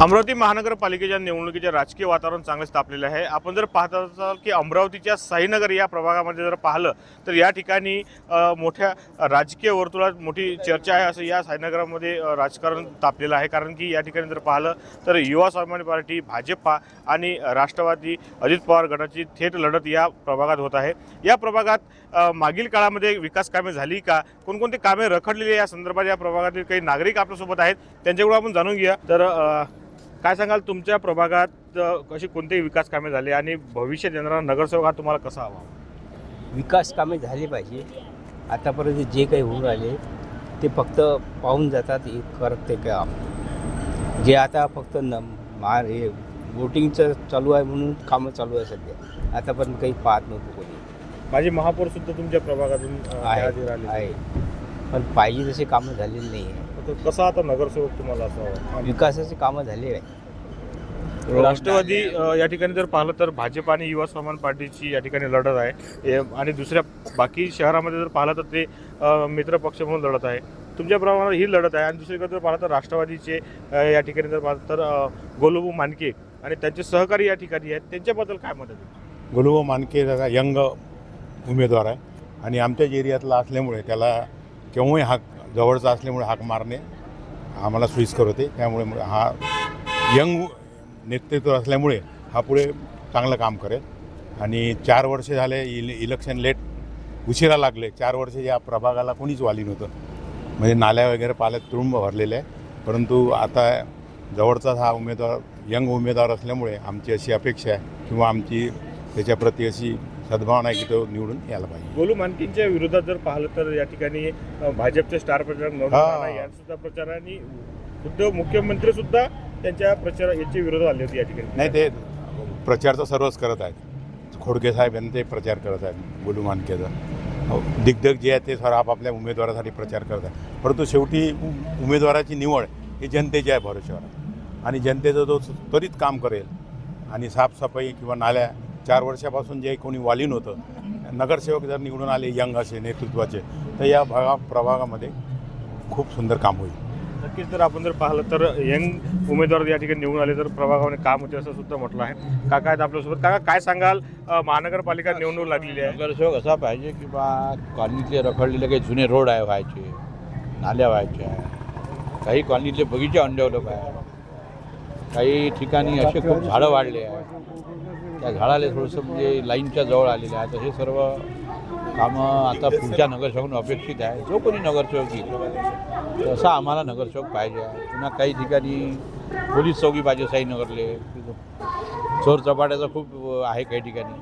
अमरावती महानगरपालिकेच्या निवडणुकीचे राजकीय वातावरण चांगलेच तापलेलं आहे. आपण जर पाहत असाल की अमरावतीच्या साईनगर या प्रभागामध्ये जर पाहिलं तर या ठिकाणी मोठ्या राजकीय वर्तुळात मोठी चर्चा आहे असं या साईनगरामध्ये राजकारण तापलेलं आहे. कारण की या ठिकाणी जर पाहिलं तर युवा स्वाभिमानी पार्टी भाजपा आणि राष्ट्रवादी अजित पवार गटाची थेट लढत या प्रभागात होत आहे. या प्रभागात मागील काळामध्ये विकास कामे झाली का? कोणकोणती कामे रखडलेली या संदर्भात या प्रभागातील काही नागरिक आपल्यासोबत आहेत. त्यांच्याकडून आपण जाणून घ्या तर काय सांगाल तुमच्या प्रभागात कशी कोणतेही विकास कामे झाले आणि भविष्यात येणारा नगरसेवक हा तुम्हाला कसा हवा? विकास कामे झाली पाहिजे. आतापर्यंत जे काही होऊन राहिले ते फक्त पाहून जातात हे करत ते काम. जे आता फक्त न मार हे वोटिंगचं चालू आहे म्हणून कामं चालू आहे सध्या. आतापर्यंत काही पाहत नव्हतं कोणी. माझी महापौर सुद्धा तुमच्या प्रभागातून अ, आहे यादी राहिली. आहे पण पाहिजे तसे कामं झालेली नाही आहे तर कसा आता नगरसेवक तुम्हाला असावा विकासाचे कामं झाले आहे. राष्ट्रवादी अ, या ठिकाणी जर पाहिलं तर भाजप आणि युवा स्वाभिमान पार्टीची या ठिकाणी लढत आहे. हे- आणि दुसऱ्या बाकी शहरामध्ये जर पाहिलं तर ते अ, मित्र पक्ष म्हणून लढत आहे. तुमच्या प्रमाणात ही लढत आहे. आणि दुसरीकडे जर पाहिलं तर राष्ट्रवादीचे अ, या ठिकाणी जर पाहिलं तर अ, गोलूबू मानके आणि त्यांचे सहकारी या ठिकाणी आहेत. त्यांच्याबद्दल काय मत आहे गुलुव मानके जरा यंग उमेदवार आहे. आणि आमच्याच एरियातला असल्यामुळे त्याला केव्हाही हाक जवळचा असल्यामुळे हाक मारणे आम्हाला सोयीस्कर होते. त्यामुळे हा यंग नेतृत्व असल्यामुळे हा पुढे चांगलं काम करेल. आणि चार वर्ष झाले इल इलेक्शन लेट उशिरा लागले. चार वर्ष या प्रभागाला कोणीच वाली नव्हतं. म्हणजे नाल्या वगैरे पाल्यात तुडुंब भरलेले आहे. परंतु आता जवळचाच हा उमेदवार यंग उमेदवार असल्यामुळे आमची अशी अपेक्षा आहे किंवा आमची त्याच्याप्रती अशी सद्भावना आहे की तो निवडून यायला पाहिजे. गोलू मानकींच्या विरोधात जर पाहिलं तर या ठिकाणी भाजपचे स्टार प्रचारक नवनीत हा. राणा यांचा प्रचार आणि खुद्द मुख्यमंत्री सुद्धा त्यांच्या प्रचार याच्या विरोधात आले होते या ठिकाणी. नाही ते प्रचार तर सर्वच करत आहेत. खोडके साहेब यांनी ते प्रचार करत आहेत गोलू मानकेचा. हो, दिग्गज जे आहेत ते सर्व आपापल्या उमेदवारासाठी प्रचार करत आहेत. परंतु शेवटी उमेदवाराची निवड ही जनतेची आहे. भरोश्यावर आणि जनतेचा जो त्वरित काम करेल. आणि साफसफाई किंवा नाल्या चार वर्षापासून जे कोणी वाली नव्हतं नगरसेवक जर निवडून आले यंग असे नेतृत्वाचे तर या भागा प्रभागामध्ये खूप सुंदर काम होईल. नक्कीच जर आपण जर पाहिलं तर यंग उमेदवार या ठिकाणी निवडून आले तर प्रभागाने काम होते असं सुद्धा म्हटलं आहे. काका आहेत आपल्यासोबत. काका काय सांगाल? महानगरपालिका निवडणूक लागलेली आहे. नगरसेवक असा पाहिजे की बा कॉलनीतले रखडलेले काही जुने रोड आहे व्हायचे नाल्या व्हायच्या. काही कॉलनीतले बगीचे अनडेव्हलप आहे काही ठिकाणी असे खूप झाडं वाढले आहे त्या झाडाला थोडंसं म्हणजे लाईनच्या जवळ आलेले आहे तर हे सर्व कामं आता पुढच्या नगरसेवकांना अपेक्षित आहे जो कोणी नगरसेवक येईल तसा आम्हाला नगरसेवक पाहिजे आहे. पुन्हा काही ठिकाणी पोलीस चौकी पाहिजे साईनगरले. चोर चपाट्याचं खूप आहे काही ठिकाणी.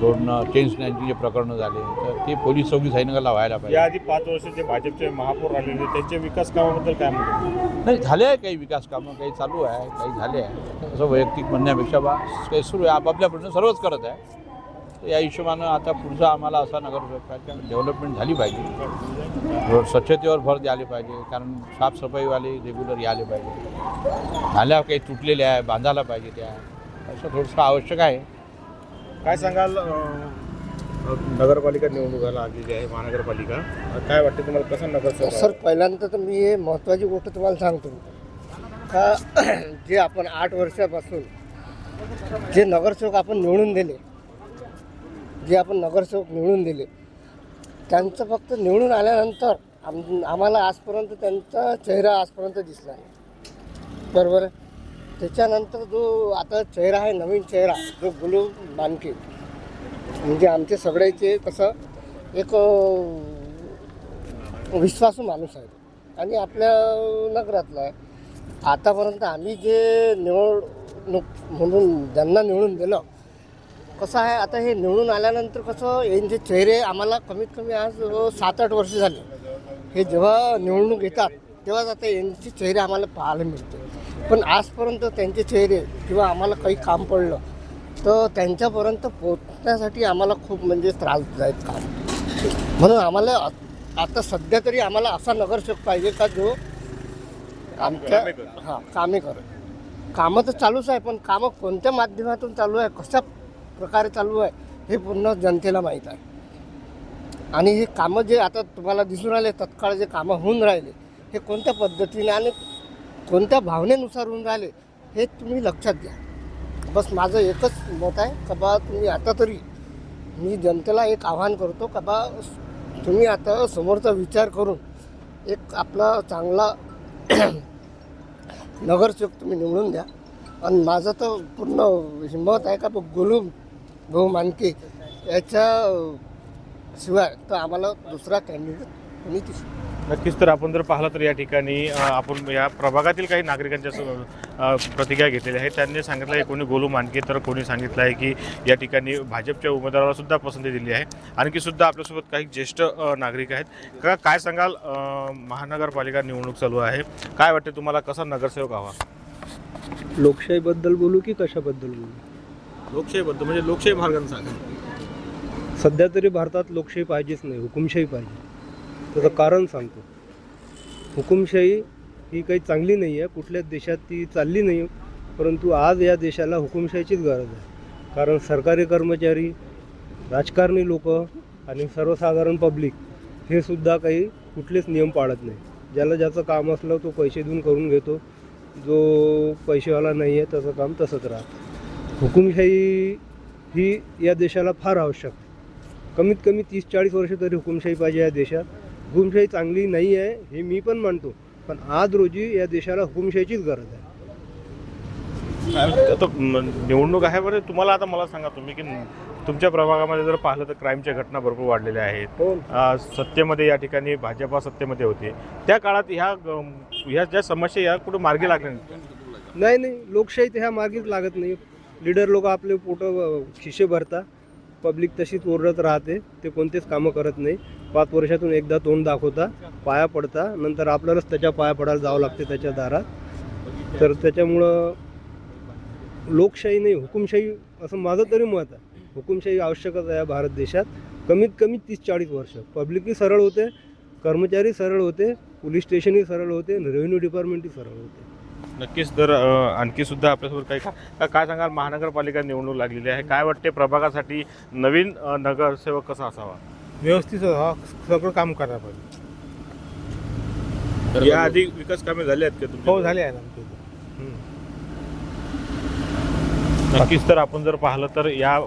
रोडनं चेन स्नॅचिंगचे प्रकरणं झाले. तर ते पोलीस चौकी साईनगरला व्हायला पाहिजे. याआधी पाच वर्ष जे भाजपचे महापौर राहिलेले त्यांच्या विकास कामाबद्दल काय म्हणतो नाही झाले आहे काही विकास कामं काही चालू आहे काही झाले आहे. असं वैयक्तिक म्हणण्यापेक्षा बा काही सुरू आहे. आपापल्या प्रश्न सर्वच करत आहे. तर या हिशोबानं आता पुढचा आम्हाला असा नगरसेवकाच्या डेव्हलपमेंट झाली पाहिजे. रोड स्वच्छतेवर भर द्यायला पाहिजे. कारण साफसफाईवाले रेग्युलर यायला पाहिजे. नाल्या काही तुटलेल्या आहे बांधायला पाहिजे त्या. असं थोडंसं आवश्यक आहे. काय सांगाल नगरपालिका निवडणुकाला आलेली आहे महानगरपालिका? काय वाटते तुम्हाला कसं नगरसेवक सर पहिल्यांदा तर मी हे महत्त्वाची गोष्ट तुम्हाला सांगतो. का जे आपण आठ वर्षापासून जे नगरसेवक आपण निवडून दिले जे आपण नगरसेवक निवडून दिले त्यांचं फक्त निवडून आल्यानंतर आम आम्हाला आजपर्यंत त्यांचा चेहरा आजपर्यंत दिसला नाही. बरोबर आहे? त्याच्यानंतर जो आता चेहरा आहे नवीन चेहरा जो गुलू मानके म्हणजे आमचे सगळ्याचे कसं एक विश्वासू माणूस आहे. आणि आपल्या नगरातला आहे. आतापर्यंत आम्ही जे निवडणूक म्हणून ज्यांना निवडून दिलं कसं आहे आता हे निवडून आल्यानंतर कसं यांचे चेहरे आम्हाला कमीत कमी आज सात आठ वर्ष झाले. हे जेव्हा निवडणूक येतात तेव्हाच आता यांचे चेहरे आम्हाला पाहायला मिळते. पण आजपर्यंत त्यांचे चेहरे किंवा आम्हाला काही काम पडलं तर त्यांच्यापर्यंत पोचण्यासाठी आम्हाला खूप म्हणजे त्रासदायक काम. म्हणून आम्हाला आता सध्या तरी आम्हाला असा नगरसेवक पाहिजे का जो आमच्या. हां कामे कर कामं तर चालूच आहे पण कामं कोणत्या माध्यमातून चालू आहे कशा प्रकारे चालू आहे हे पूर्ण जनतेला माहीत आहे. आणि हे कामं जे आता तुम्हाला दिसून राहिले तत्काळ जे कामं होऊन राहिले हे कोणत्या पद्धतीने आणि कोणत्या भावनेनुसार होऊन राहिले हे तुम्ही लक्षात घ्या. बस माझं एकच मत आहे का बा तुम्ही आता तरी मी जनतेला एक आव्हान करतो का बा तुम्ही आता समोरचा विचार करून एक आपला चांगला नगरसेवक तुम्ही निवडून द्या. आणि माझं तर पूर्ण हिंमत आहे का बा भाऊ मानके याच्या शिवाय तर आम्हाला दुसरा कॅन्डिडेट कोणी दिसतो नक्कीच तर आपण जर पाहिलं तर या ठिकाणी आपण या प्रभागातील काही नागरिकांच्या प्रतिक्रिया घेतलेल्या आहेत. त्यांनी सांगितलं आहे कोणी गोलू मानके तर कोणी सांगितलं आहे की या ठिकाणी भाजपच्या उमेदवाराला सुद्धा पसंती दिली आहे. आणखी सुद्धा आपल्यासोबत काही ज्येष्ठ नागरिक आहेत. का काय सांगाल? महानगरपालिका निवडणूक चालू आहे. काय वाटते तुम्हाला? कसा नगरसेवक हवा? लोकशाहीबद्दल बोलू की कशाबद्दल बोलू? लोकशाहीबद्दल म्हणजे लोकशाही मार्गाने सांगा. सध्या तरी भारतात लोकशाही पाहिजेच नाही हुकुमशाही पाहिजे. त्याचं कारण सांगतो. हुकुमशाही ही काही चांगली नाही आहे कुठल्याच देशात ती चालली नाही परंतु आज या देशाला हुकुमशाहीचीच गरज आहे. कारण सरकारी कर्मचारी राजकारणी लोक आणि सर्वसाधारण पब्लिक हे सुद्धा काही कुठलेच नियम पाळत नाही. ज्याला ज्याचं काम असलं तो पैसे देऊन करून घेतो. जो पैसेवाला नाही आहे त्याचं काम तसंच राहतं. हुकुमशाही ही या देशाला फार आवश्यक कमीत कमी तीस चाळीस वर्ष तरी हुकुमशाही पाहिजे या देशात. हुकुमशाही चांगली नाही आहे हे मी पण मानतो. पण आज रोजी या देशाला हुकुमशाहीचीच गरज आहे. आता निवडणूक आहे बरं. तुम्हाला आता मला सांगा तुम्ही की तुमच्या प्रभागामध्ये जर पाहिलं तर क्राईमच्या घटना भरपूर वाढलेल्या आहेत. हो. अ, सत्तेमध्ये या ठिकाणी भाजपा सत्तेमध्ये होते. त्या काळात ह्या ह्या ज्या समस्या या कुठे मार्गी लागल्या नाहीत. नाही नाही. लोकशाही तर ह्या मागेच लागत नाही. लीडर लोक आपले पोटं खिशे भरता पब्लिक तशीच ओरडत राहते ते कोणतेच कामं करत नाही. पाच वर्षातून एकदा तोंड दाखवता पाया पडता नंतर आपल्यालाच त्याच्या पाया पडायला जावं लागते त्याच्या दारात. तर त्याच्यामुळं लोकशाही नाही हुकुमशाही असं माझं तरी मत आहे. हुकुमशाही आवश्यकच आहे भारत देशात. कमीत कमी तीस चाळीस वर्ष. पब्लिकही सरळ होते कर्मचारी सरळ होते पोलीस स्टेशनही सरळ होते रेव्हेन्यू डिपार्टमेंटही सरळ होते. नक्कीच तर आणखी सुद्धा आपल्यासोबत काही का काय सांगाल? महानगरपालिका निवडणूक लागलेली आहे. काय वाटते प्रभागासाठी नवीन नगरसेवक कसा असावा? व्यवस्थित सगळं काम करायला पाहिजे. याआधी विकास कामे झाले आहेत का हो झाले आहे ना आमच्या इथे. नक्कीच तर आपण जर पाहिलं तर या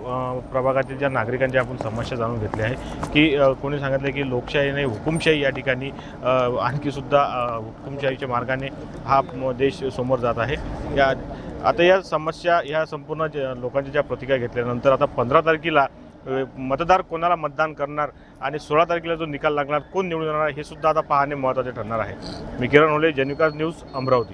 प्रभागातील ज्या नागरिकांच्या आपण समस्या जाणून घेतल्या आहे की कोणी सांगितलं की लोकशाही नाही हुकुमशाही या ठिकाणी आणखीसुद्धा आणखी सुद्धा हुकुमशाहीच्या मार्गाने हा देश समोर जात आहे. या आता या समस्या ह्या संपूर्ण ज्या लोकांच्या ज्या प्रतिक्रिया घेतल्यानंतर आता पंधरा तारखेला मतदार कोणाला मतदान करणार आणि सोळा तारखेला जो निकाल लागणार कोण निवडून येणार हे सुद्धा आता पाहणे महत्त्वाचे ठरणार आहे. मी किरण होले जनिकाज न्यूज अमरावती.